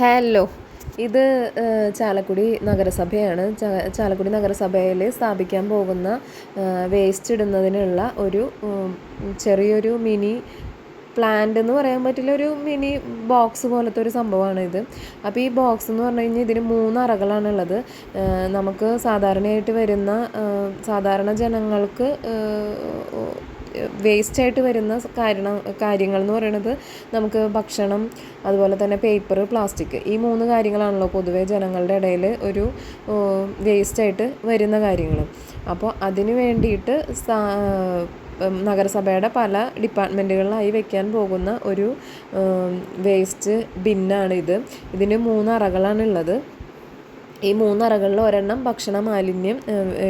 Hello ഇത് ചാലക്കുടി നഗരസഭയാണ്. ചാലക്കുടി നഗരസഭയിൽ സ്ഥാപിക്കാൻ പോകുന്ന വേസ്റ്റ് ഇടുന്നതിനുള്ള ഒരു ചെറിയൊരു മിനി പ്ലാന്റ് എന്ന് പറയാൻ പറ്റില്ല ഒരു മിനി ബോക്സ് പോലത്തെ ഒരു സംഭവമാണ് ഇത്. അപ്പോൾ ഈ ബോക്സ് എന്ന് പറഞ്ഞു കഴിഞ്ഞാൽ ഇതിന് മൂന്ന് അറകളാണുള്ളത്. നമുക്ക് സാധാരണയായിട്ട് വരുന്ന സാധാരണ ജനങ്ങൾക്ക് വേസ്റ്റ് ആയിട്ട് വരുന്ന കാരണം കാര്യങ്ങൾ എന്ന് പറയുന്നത് നമുക്ക് ഭക്ഷണം അതുപോലെ തന്നെ പേപ്പർ പ്ലാസ്റ്റിക് ഈ മൂന്ന് കാര്യങ്ങളാണല്ലോ പൊതുവേ ജനങ്ങളുടെ ഇടയിൽ ഒരു വേസ്റ്റായിട്ട് വരുന്ന കാര്യങ്ങൾ. അപ്പോൾ അതിന് വേണ്ടിയിട്ട് നഗരസഭയുടെ പല ഡിപ്പാർട്ട്മെന്റുകളിലായി വെക്കാൻ പോകുന്ന ഒരു വേസ്റ്റ് ബിന്നാണ് ഇത് ഇതിന് മൂന്ന് അറകളാണുള്ളത് ഈ മൂന്നറകളിൽ ഒരെണ്ണം ഭക്ഷണ മാലിന്യം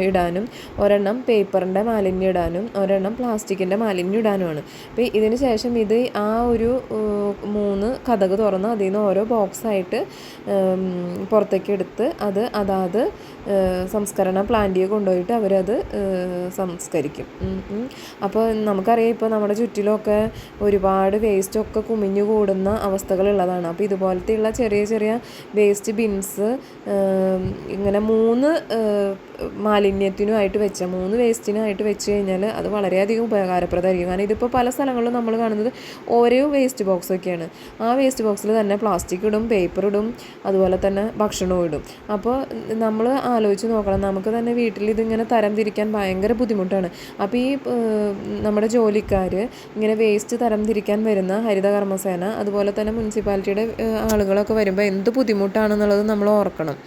ഇടാനും ഒരെണ്ണം പേപ്പറിന്റെ മാലിന്യം ഇടാനും ഒരെണ്ണം പ്ലാസ്റ്റിക്കിന്റെ മാലിന്യം ഇടാനുമാണ്. അപ്പോൾ ഇതിന് ശേഷം ഇത് ആ ഒരു മൂന്ന് കഥക് തുറന്ന് അതിൽ നിന്ന് ഓരോ ബോക്സായിട്ട് പുറത്തേക്ക് എടുത്ത് അത് അതാത് സംസ്കരണ പ്ലാന്റിൽ കൊണ്ടുപോയിട്ട് അവരത് സംസ്കരിക്കും. അപ്പോൾ നമുക്കറിയാം ഇപ്പോൾ നമ്മുടെ ചുറ്റിലൊക്കെ ഒരുപാട് വേസ്റ്റൊക്കെ കുമിഞ്ഞു കൂടുന്ന അവസ്ഥകളുള്ളതാണ്. അപ്പോൾ ഇതുപോലത്തെയുള്ള ചെറിയ ചെറിയ വേസ്റ്റ് ബിൻസ് ഇങ്ങനെ മൂന്ന് മാലിന്യത്തിനുമായിട്ട് വെച്ച മൂന്ന് വേസ്റ്റിനായിട്ട് വെച്ച് കഴിഞ്ഞാൽ അത് വളരെയധികം ഉപകാരപ്രദമായിരിക്കും. കാരണം ഇതിപ്പോൾ പല സ്ഥലങ്ങളിലും നമ്മൾ കാണുന്നത് ഓരോ വേസ്റ്റ് ബോക്സൊക്കെയാണ് ആ വേസ്റ്റ് ബോക്സിൽ തന്നെ പ്ലാസ്റ്റിക് ഇടും പേപ്പർ ഇടും അതുപോലെ തന്നെ ഭക്ഷണവും ഇടും. അപ്പോൾ നമ്മൾ ആലോചിച്ച് നോക്കണം. നമുക്ക് തന്നെ വീട്ടിൽ ഇതിങ്ങനെ തരം തിരിക്കാൻ ഭയങ്കര ബുദ്ധിമുട്ടാണ്. അപ്പോൾ ഈ നമ്മുടെ ജോലിക്കാർ ഇങ്ങനെ വേസ്റ്റ് തരം തിരിക്കാൻ വരുന്ന ഹരിതകർമ്മസേന അതുപോലെ തന്നെ മുനിസിപ്പാലിറ്റിയുടെ ആളുകളൊക്കെ വരുമ്പോൾ എന്ത് ബുദ്ധിമുട്ടാണെന്നുള്ളത് നമ്മൾ ഓർക്കണം.